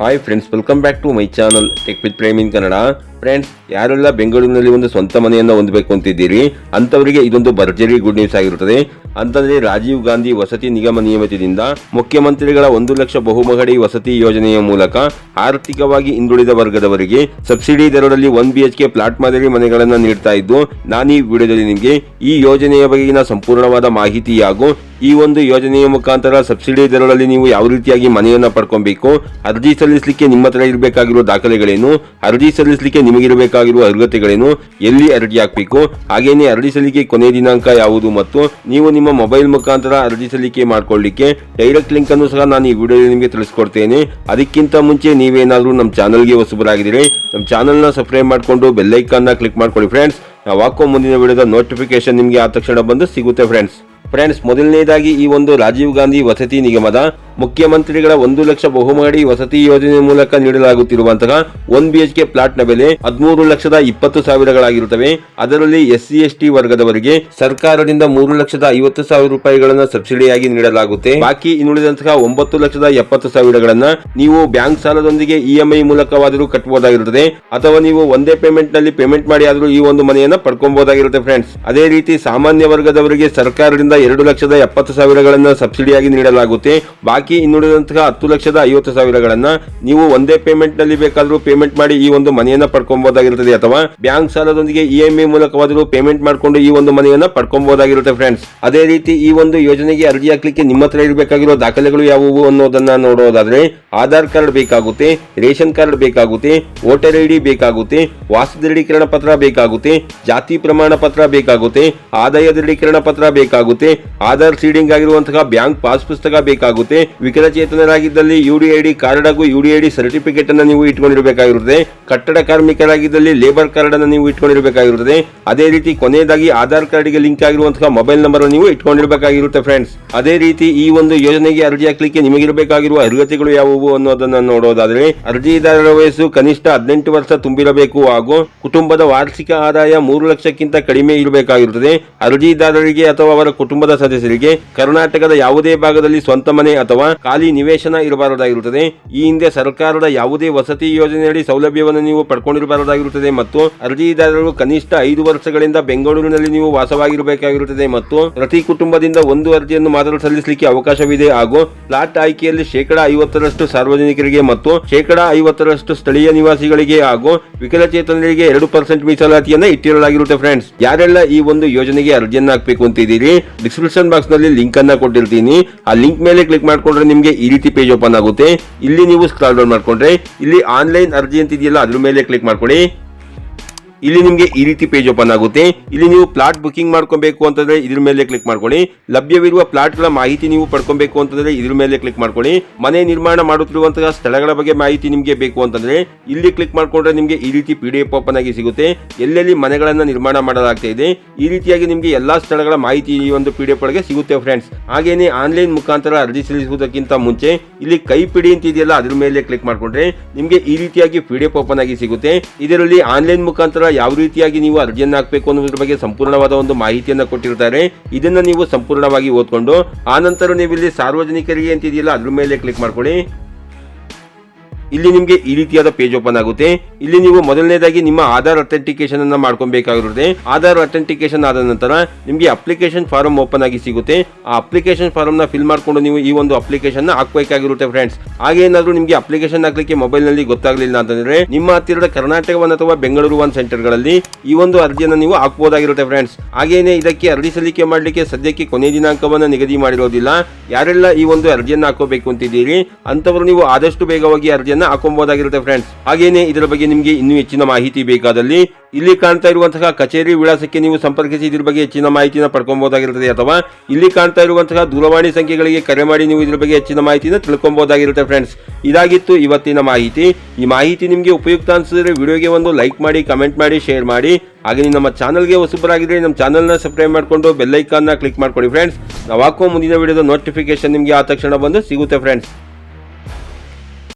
hi friends welcome back to my channel tech with Prem in Kannada friends ಯಾರೆಲ್ಲ ಬೆಂಗಳೂರಿನಲ್ಲಿ ಒಂದು ಸ್ವಂತ ಮನೆಯನ್ನು ಹೊಂದಬೇಕು ಅಂತಿದ್ದೀರಿ ಅಂತವರಿಗೆ ಇದೊಂದು ಭರ್ಜರಿ ಗುಡ್ ನ್ಯೂಸ್ ಆಗಿರುತ್ತದೆ ಅಂತಂದ್ರೆ ರಾಜೀವ್ ಗಾಂಧಿ ವಸತಿ ನಿಗಮ ನಿಯಮಿತದಿಂದ ಮುಖ್ಯಮಂತ್ರಿಗಳ ಒಂದು ಲಕ್ಷ ಬಹುಮಹಡಿ ವಸತಿ ಯೋಜನೆಯ ಮೂಲಕ ಆರ್ಥಿಕವಾಗಿ ಹಿಂದುಳಿದ ವರ್ಗದವರಿಗೆ ಸಬ್ಸಿಡಿ ದರದಲ್ಲಿ ಒನ್ ಬಿ ಕೆ ಫ್ಲಾಟ್ ಮಾದರಿ ಮನೆಗಳನ್ನು ನೀಡ್ತಾ ಇದ್ದು ನಾನು ಈ ವಿಡಿಯೋದಲ್ಲಿ ನಿಮಗೆ ಈ ಯೋಜನೆಯ ಬಗೆಗಿನ ಸಂಪೂರ್ಣವಾದ ಮಾಹಿತಿ ಹಾಗೂ ಈ ಒಂದು ಯೋಜನೆಯ ಮುಖಾಂತರ ಸಬ್ಸಿಡಿ ದರದಲ್ಲಿ ನೀವು ಯಾವ ರೀತಿಯಾಗಿ ಮನೆಯನ್ನು ಪಡ್ಕೊಬೇಕು ಅರ್ಜಿ ಸಲ್ಲಿಸಲಿಕ್ಕೆ ನಿಮ್ಮ ಹತ್ರ ಇರಬೇಕಾಗಿರುವ ದಾಖಲೆಗಳೇನು ಅರ್ಜಿ ಸಲ್ಲಿಸಲಿಕ್ಕೆ ನಿಮ್ಮ ನಿಮಗಿರಬೇಕಾಗಿರುವ ಅರ್ಹತೆಗಳೇನು ಎಲ್ಲಿ ಅರ್ಜಿ ಹಾಕಬೇಕು ಹಾಗೇನೇ ಅರ್ಜಿ ಸಲ್ಲಿಕೆ ಕೊನೆ ದಿನಾಂಕ ಯಾವುದು ಮತ್ತು ನೀವು ನಿಮ್ಮ ಮೊಬೈಲ್ ಮುಖಾಂತರ ಅರ್ಜಿ ಸಲ್ಲಿಕೆ ಮಾಡಿಕೊಳ್ಳಿಕ್ಕೆ ಡೈರೆಕ್ಟ್ ಲಿಂಕ್ ಅನ್ನು ಸಹ ನಾನು ಈ ವಿಡಿಯೋದಲ್ಲಿ ನಿಮಗೆ ತಿಳಿಸ್ಕೊಡ್ತೇನೆ ಅದಕ್ಕಿಂತ ಮುಂಚೆ ನೀವೇನಾದರೂ ನಮ್ಮ ಚಾನಲ್ಗೆ ಹೊಸಬರಾಗಿದ್ದೀರಿ ನಮ್ಮ ಚಾನಲ್ನ ಸಬ್ಸ್ಕ್ರೈಬ್ ಮಾಡಿಕೊಂಡು ಬೆಲ್ಲೈಕನ್ನ ಕ್ಲಿಕ್ ಮಾಡ್ಕೊಳ್ಳಿ ಫ್ರೆಂಡ್ಸ್ ನಾವು ಹಾಕೋ ಮುಂದಿನ ವಿಡಿಯೋದ ನೋಟಿಫಿಕೇಶನ್ ನಿಮಗೆ ಆ ತಕ್ಷಣ ಬಂದು ಸಿಗುತ್ತೆ ಫ್ರೆಂಡ್ಸ್ ಫ್ರೆಂಡ್ಸ್ ಮೊದಲನೇದಾಗಿ ಈ ಒಂದು ರಾಜೀವ್ ಗಾಂಧಿ ವಸತಿ ನಿಗಮದ ಮುಖ್ಯಮಂತ್ರಿಗಳ ಒಂದು ಲಕ್ಷ ಬಹುಮಾಡಿ ವಸತಿ ಯೋಜನೆ ಮೂಲಕ ನೀಡಲಾಗುತ್ತಿರುವಂತಹ ಒನ್ ಬಿಎಚ್ಕೆ ಪ್ಲಾಟ್ನ ಬೆಲೆ ಹದಿಮೂರು ಲಕ್ಷದ ಇಪ್ಪತ್ತು ಸಾವಿರಗಳಾಗಿರುತ್ತವೆ ಅದರಲ್ಲಿ ಎಸ್ಸಿ ಟಿ ವರ್ಗದವರಿಗೆ ಸರ್ಕಾರದಿಂದ ಮೂರು ಲಕ್ಷದ ಐವತ್ತು ಸಾವಿರ ರೂಪಾಯಿಗಳನ್ನು ಸಬ್ಸಿಡಿಯಾಗಿ ನೀಡಲಾಗುತ್ತೆ ಬಾಕಿ ಇನ್ನುಳಿದಂತಹ ಒಂಬತ್ತು ಲಕ್ಷದ ಎಪ್ಪತ್ತು ಸಾವಿರಗಳನ್ನ ನೀವು ಬ್ಯಾಂಕ್ ಸಾಲದೊಂದಿಗೆ ಇಎಂಐ ಮೂಲಕವಾದರೂ ಕಟ್ಟಬಹುದಾಗಿರುತ್ತದೆ ಅಥವಾ ನೀವು ಒಂದೇ ಪೇಮೆಂಟ್ ನಲ್ಲಿ ಪೇಮೆಂಟ್ ಮಾಡಿ ಆದರೂ ಈ ಒಂದು ಮನೆಯನ್ನು ಪಡ್ಕೊಬಹುದಾಗಿರುತ್ತೆ ಫ್ರೆಂಡ್ಸ್ ಅದೇ ರೀತಿ ಸಾಮಾನ್ಯ ವರ್ಗದವರಿಗೆ ಸರ್ಕಾರದಿಂದ ಎರಡು ಲಕ್ಷದ ಎಪ್ಪತ್ತು ಸಾವಿರಗಳನ್ನ ಸಬ್ಸಿಡಿಯಾಗಿ ನೀಡಲಾಗುತ್ತೆ ಬಾಕಿ ಬಾಕಿ ಇನ್ನುಳಿದಂತಹ ಹತ್ತು ಲಕ್ಷದ ಐವತ್ತು ಸಾವಿರಗಳನ್ನ ನೀವು ಒಂದೇ ಪೇಮೆಂಟ್ ನಲ್ಲಿ ಬೇಕಾದರೂ ಪೇಮೆಂಟ್ ಮಾಡಿ ಈ ಒಂದು ಮನೆಯನ್ನ ಪಡ್ಕೊಬಹುದಾಗಿರುತ್ತದೆ ಅಥವಾ ಬ್ಯಾಂಕ್ ಸಾಲದೊಂದಿಗೆ ಇ ಎಂ ಐ ಮೂಲಕವಾದರೂ ಪೇಮೆಂಟ್ ಮಾಡಿಕೊಂಡು ಈ ಒಂದು ಮನೆಯನ್ನ ಪಡ್ಕೊಬಹುದಾಗಿರುತ್ತೆ ಫ್ರೆಂಡ್ಸ್ ಅದೇ ರೀತಿ ಈ ಒಂದು ಯೋಜನೆಗೆ ಅರ್ಜಿ ಹಾಕ್ಲಿಕ್ಕೆ ನಿಮ್ಮ ಹತ್ರ ಇರಬೇಕಾಗಿರೋ ದಾಖಲೆಗಳು ಯಾವುವು ಅನ್ನೋದನ್ನ ನೋಡೋದಾದ್ರೆ ಆಧಾರ್ ಕಾರ್ಡ್ ಬೇಕಾಗುತ್ತೆ ರೇಷನ್ ಕಾರ್ಡ್ ಬೇಕಾಗುತ್ತೆ ವೋಟರ್ ಐ ಡಿ ಬೇಕಾಗುತ್ತೆ ವಾಸ ದೃಢೀಕರಣ ಪತ್ರ ಬೇಕಾಗುತ್ತೆ ಜಾತಿ ಪ್ರಮಾಣ ಪತ್ರ ಬೇಕಾಗುತ್ತೆ ಆದಾಯ ದೃಢೀಕರಣ ಪತ್ರ ಬೇಕಾಗುತ್ತೆ ಆಧಾರ್ ಸೀಡಿಂಗ್ ಆಗಿರುವಂತಹ ಬ್ಯಾಂಕ್ ಪಾಸ್ ಪುಸ್ತಕ ಬೇಕಾಗುತ್ತೆ ವಿಕಲಚೇತನರಾಗಿದ್ದಲ್ಲಿ ಯುಡಿಐಡಿ ಕಾರ್ಡ್ ಹಾಗೂ ಯುಡಿಐಡಿ ಸರ್ಟಿಫಿಕೇಟ್ ಅನ್ನು ನೀವು ಇಟ್ಕೊಂಡಿರಬೇಕಾಗಿರುತ್ತದೆ ಕಟ್ಟಡ ಕಾರ್ಮಿಕರಾಗಿದ್ದಲ್ಲಿ ಲೇಬರ್ ಕಾರ್ಡ್ ಅನ್ನು ನೀವು ಇಟ್ಕೊಂಡಿರಬೇಕಾಗಿರುತ್ತದೆ ಅದೇ ರೀತಿ ಕೊನೆಯದಾಗಿ ಆಧಾರ್ ಕಾರ್ಡ್ಗೆ ಲಿಂಕ್ ಆಗಿರುವಂತಹ ಮೊಬೈಲ್ ನಂಬರ್ ನೀವು ಇಟ್ಕೊಂಡಿರಬೇಕಾಗಿರುತ್ತೆ ಫ್ರೆಂಡ್ಸ್ ಅದೇ ರೀತಿ ಈ ಒಂದು ಯೋಜನೆಗೆ ಅರ್ಜಿ ಹಾಕಲಿಕ್ಕೆ ನಿಮಗಿರಬೇಕಾಗಿರುವ ಅರ್ಹತೆಗಳು ಯಾವುವು ಅನ್ನೋದನ್ನ ನೋಡೋದಾದ್ರೆ ಅರ್ಜಿದಾರರ ವಯಸ್ಸು ಕನಿಷ್ಠ ಹದಿನೆಂಟು ವರ್ಷ ತುಂಬಿರಬೇಕು ಹಾಗೂ ಕುಟುಂಬದ ವಾರ್ಷಿಕ ಆದಾಯ ಮೂರು ಲಕ್ಷಕ್ಕಿಂತ ಕಡಿಮೆ ಇರಬೇಕಾಗಿರುತ್ತದೆ ಅರ್ಜಿದಾರರಿಗೆ ಅಥವಾ ಅವರ ಕುಟುಂಬದ ಸದಸ್ಯರಿಗೆ ಕರ್ನಾಟಕದ ಯಾವುದೇ ಭಾಗದಲ್ಲಿ ಸ್ವಂತ ಮನೆ ಅಥವಾ ಖಾಲಿ ನಿವೇಶನ ಇರಬಾರದಾಗಿರುತ್ತದೆ ಈ ಹಿಂದೆ ಸರ್ಕಾರದ ಯಾವುದೇ ವಸತಿ ಯೋಜನೆಯಡಿ ಸೌಲಭ್ಯವನ್ನು ನೀವು ಪಡ್ಕೊಂಡಿರಬಾರದಾಗಿರುತ್ತದೆ ಮತ್ತು ಅರ್ಜಿದಾರರು ಕನಿಷ್ಠ ಐದು ವರ್ಷಗಳಿಂದ ಬೆಂಗಳೂರಿನಲ್ಲಿ ನೀವು ವಾಸವಾಗಿರಬೇಕಾಗಿರುತ್ತದೆ ಮತ್ತು ಪ್ರತಿ ಕುಟುಂಬದಿಂದ ಒಂದು ಅರ್ಜಿಯನ್ನು ಮಾತ್ರ ಸಲ್ಲಿಸಲಿಕ್ಕೆ ಅವಕಾಶವಿದೆ ಹಾಗೂ ಫ್ಲಾಟ್ ಆಯ್ಕೆಯಲ್ಲಿ ಶೇಕಡಾ ಐವತ್ತರಷ್ಟು ಸಾರ್ವಜನಿಕರಿಗೆ ಮತ್ತು ಶೇಕಡಾ ಐವತ್ತರಷ್ಟು ಸ್ಥಳೀಯ ನಿವಾಸಿಗಳಿಗೆ ಹಾಗೂ ವಿಕಲಚೇತನರಿಗೆ ಎರಡು ಪರ್ಸೆಂಟ್ ಮೀಸಲಾತಿಯನ್ನು ಇಟ್ಟಿರಲಾಗಿರುತ್ತೆ ಫ್ರೆಂಡ್ಸ್ ಯಾರೆಲ್ಲ ಈ ಒಂದು ಯೋಜನೆಗೆ ಅರ್ಜಿಯನ್ನು ಹಾಕಬೇಕು ಅಂತಿದ್ದೀರಿ ಡಿಸ್ಕ್ರಿಪ್ಷನ್ ಬಾಕ್ಸ್ ನಲ್ಲಿ ಲಿಂಕ್ ಅನ್ನ ಕೊಟ್ಟಿರ್ತೀನಿ ಆ ಲಿಂಕ್ ಮೇಲೆ ಕ್ಲಿಕ್ ಮಾಡ್ಕೊಂಡು ಮಾಡಿಕೊಂಡ್ರೆ ನಿಮಗೆ ಈ ರೀತಿ ಪೇಜ್ ಓಪನ್ ಆಗುತ್ತೆ ಇಲ್ಲಿ ನೀವು ಸ್ಕ್ರಾಲ್ ಡೌನ್ ಮಾಡ್ಕೊಂಡ್ರೆ ಇಲ್ಲಿ ಆನ್ಲೈನ್ ಅರ್ಜಿ ಅಂತ ಇದೆಯಲ್ಲ ಅದ್ರ ಮೇಲೆ ಕ್ಲಿಕ್ ಮಾಡ್ಕೊಳ್ಳಿ ಇಲ್ಲಿ ನಿಮಗೆ ಈ ರೀತಿ ಪೇಜ್ ಓಪನ್ ಆಗುತ್ತೆ ಇಲ್ಲಿ ನೀವು ಪ್ಲಾಟ್ ಬುಕಿಂಗ್ ಮಾಡ್ಕೊಬೇಕು ಅಂತಂದ್ರೆ ಇದ್ರ ಮೇಲೆ ಕ್ಲಿಕ್ ಮಾಡ್ಕೊಳ್ಳಿ ಲಭ್ಯವಿರುವ ಪ್ಲಾಟ್ಗಳ ಮಾಹಿತಿ ನೀವು ಪಡ್ಕೊಬೇಕು ಅಂತಂದ್ರೆ ಇದ್ರ ಮೇಲೆ ಕ್ಲಿಕ್ ಮಾಡ್ಕೊಳ್ಳಿ ಮನೆ ನಿರ್ಮಾಣ ಮಾಡುತ್ತಿರುವಂತಹ ಸ್ಥಳಗಳ ಬಗ್ಗೆ ಮಾಹಿತಿ ನಿಮಗೆ ಬೇಕು ಅಂತಂದ್ರೆ ಇಲ್ಲಿ ಕ್ಲಿಕ್ ಮಾಡ್ಕೊಂಡ್ರೆ ನಿಮಗೆ ಈ ರೀತಿ ಪಿ ಡಿ ಎಫ್ ಓಪನ್ ಆಗಿ ಸಿಗುತ್ತೆ ಎಲ್ಲೆಲ್ಲಿ ಮನೆಗಳನ್ನು ನಿರ್ಮಾಣ ಮಾಡಲಾಗ್ತಾ ಇದೆ ಈ ರೀತಿಯಾಗಿ ನಿಮಗೆ ಎಲ್ಲಾ ಸ್ಥಳಗಳ ಮಾಹಿತಿ ಈ ಒಂದು ಪಿ ಡಿ ಒಳಗೆ ಸಿಗುತ್ತೆ ಫ್ರೆಂಡ್ಸ್ ಹಾಗೇನೆ ಆನ್ಲೈನ್ ಮುಖಾಂತರ ಅರ್ಜಿ ಸಲ್ಲಿಸುವುದಕ್ಕಿಂತ ಮುಂಚೆ ಇಲ್ಲಿ ಕೈ ಪಿಡಿ ಅಂತ ಇದೆಯಲ್ಲ ಅದ್ರ ಮೇಲೆ ಕ್ಲಿಕ್ ಮಾಡ್ಕೊಂಡ್ರೆ ನಿಮಗೆ ಈ ರೀತಿಯಾಗಿ ಪಿ ಓಪನ್ ಆಗಿ ಸಿಗುತ್ತೆ ಇದರಲ್ಲಿ ಆನ್ಲೈನ್ ಮುಖಾಂತರ ಯಾವ ರೀತಿಯಾಗಿ ನೀವು ಅರ್ಜಿಯನ್ನು ಹಾಕಬೇಕು ಅನ್ನೋದ್ರ ಬಗ್ಗೆ ಸಂಪೂರ್ಣವಾದ ಒಂದು ಮಾಹಿತಿಯನ್ನು ಕೊಟ್ಟಿರ್ತಾರೆ ಇದನ್ನು ನೀವು ಸಂಪೂರ್ಣವಾಗಿ ಓದ್ಕೊಂಡು ಆನಂತರ ನೀವು ಇಲ್ಲಿ ಸಾರ್ವಜನಿಕರಿಗೆ ಅಂತಿದೆಯಲ್ಲ ಅದ್ರ ಮೇಲೆ ಕ್ಲಿಕ್ ಮಾಡ್ಕೊಳ್ಳಿ ಇಲ್ಲಿ ನಿಮಗೆ ಈ ರೀತಿಯಾದ ಪೇಜ್ ಓಪನ್ ಆಗುತ್ತೆ ಇಲ್ಲಿ ನೀವು ಮೊದಲನೇದಾಗಿ ನಿಮ್ಮ ಆಧಾರ್ ಅಥೆಂಟಿಕೇಶನ್ ಅನ್ನ ಮಾಡ್ಕೊಬೇಕಾಗಿರುತ್ತೆ ಆಧಾರ್ ಅಥೆಂಟಿಕೇಶನ್ ಆದ ನಂತರ ನಿಮಗೆ ಅಪ್ಲಿಕೇಶನ್ ಫಾರ್ಮ್ ಓಪನ್ ಆಗಿ ಸಿಗುತ್ತೆ ಆ ಅಪ್ಲಿಕೇಶನ್ ಫಾರ್ಮ್ ನ ಫಿಲ್ ಮಾಡಿಕೊಂಡು ನೀವು ಈ ಒಂದು ಅಪ್ಲಿಕೇಶನ್ ಹಾಕಬೇಕಾಗಿರುತ್ತೆ ಫ್ರೆಂಡ್ಸ್ ಹಾಗೇನಾದ್ರೂ ನಿಮಗೆ ಅಪ್ಲಿಕೇಶನ್ ಹಾಕ್ಲಿಕ್ಕೆ ಮೊಬೈಲ್ ನಲ್ಲಿ ಗೊತ್ತಾಗ್ಲಿಲ್ಲ ಅಂತಂದ್ರೆ ನಿಮ್ಮ ಹತ್ತಿರದ ಕರ್ನಾಟಕ ಒನ್ ಅಥವಾ ಬೆಂಗಳೂರು ಒನ್ ಸೆಂಟರ್ ಗಳಲ್ಲಿ ಈ ಒಂದು ಅರ್ಜಿಯನ್ನು ನೀವು ಹಾಕಬಹುದಾಗಿರುತ್ತೆ ಫ್ರೆಂಡ್ಸ್ ಹಾಗೇನೆ ಇದಕ್ಕೆ ಅರ್ಜಿ ಸಲ್ಲಿಕೆ ಮಾಡಲಿಕ್ಕೆ ಸದ್ಯಕ್ಕೆ ಕೊನೆ ದಿನಾಂಕವನ್ನ ನಿಗದಿ ಮಾಡಿರೋದಿಲ್ಲ ಯಾರೆಲ್ಲ ಈ ಒಂದು ಅರ್ಜಿಯನ್ನು ಹಾಕೋಬೇಕು ಅಂತಿದ್ದೀರಿ ಅಂತವರು ನೀವು ಆದಷ್ಟು ಬೇಗವಾಗಿ ಅರ್ಜಿ ಮಾಹಿತಿಯನ್ನ ಹಾಕೊಬಹುದಾಗಿರುತ್ತೆ ಫ್ರೆಂಡ್ಸ್ ಹಾಗೇನೆ ಇದರ ಬಗ್ಗೆ ನಿಮಗೆ ಇನ್ನೂ ಹೆಚ್ಚಿನ ಮಾಹಿತಿ ಬೇಕಾದಲ್ಲಿ ಇಲ್ಲಿ ಕಾಣ್ತಾ ಇರುವಂತಹ ಕಚೇರಿ ವಿಳಾಸಕ್ಕೆ ನೀವು ಸಂಪರ್ಕಿಸಿ ಇದ್ರ ಬಗ್ಗೆ ಹೆಚ್ಚಿನ ಮಾಹಿತಿನ ಪಡ್ಕೊಬಹುದಾಗಿರುತ್ತದೆ ಅಥವಾ ಇಲ್ಲಿ ಕಾಣ್ತಾ ಇರುವಂತಹ ದೂರವಾಣಿ ಸಂಖ್ಯೆಗಳಿಗೆ ಕರೆ ಮಾಡಿ ನೀವು ಇದ್ರ ಬಗ್ಗೆ ಹೆಚ್ಚಿನ ಮಾಹಿತಿನ ತಿಳ್ಕೊಬಹುದಾಗಿರುತ್ತೆ ಫ್ರೆಂಡ್ಸ್ ಇದಾಗಿತ್ತು ಇವತ್ತಿನ ಮಾಹಿತಿ ಈ ಮಾಹಿತಿ ನಿಮಗೆ ಉಪಯುಕ್ತ ಅನಿಸಿದ್ರೆ ವಿಡಿಯೋಗೆ ಒಂದು ಲೈಕ್ ಮಾಡಿ ಕಮೆಂಟ್ ಮಾಡಿ ಶೇರ್ ಮಾಡಿ ಹಾಗೆ ನಮ್ಮ ಚಾನಲ್ಗೆ ಹೊಸಬರಾಗಿದ್ರೆ ನಮ್ಮ ಚಾನಲ್ನ ಸಬ್ಸ್ಕ್ರೈಬ್ ಮಾಡಿಕೊಂಡು ಬೆಲ್ಲೈಕಾನ್ನ ಕ್ಲಿಕ್ ಮಾಡ್ಕೊಳ್ಳಿ ಫ್ರೆಂಡ್ಸ್ ನಾವು ಹಾಕೋ ಮುಂದಿನ ವಿಡಿಯೋದ ನೋಟಿಫಿಕೇಶನ್ ನಿಮಗೆ ಆ ತಕ್ಷಣ ಬಂದು ಸಿಗುತ್ತೆ ಫ್ರೆಂಡ್ಸ್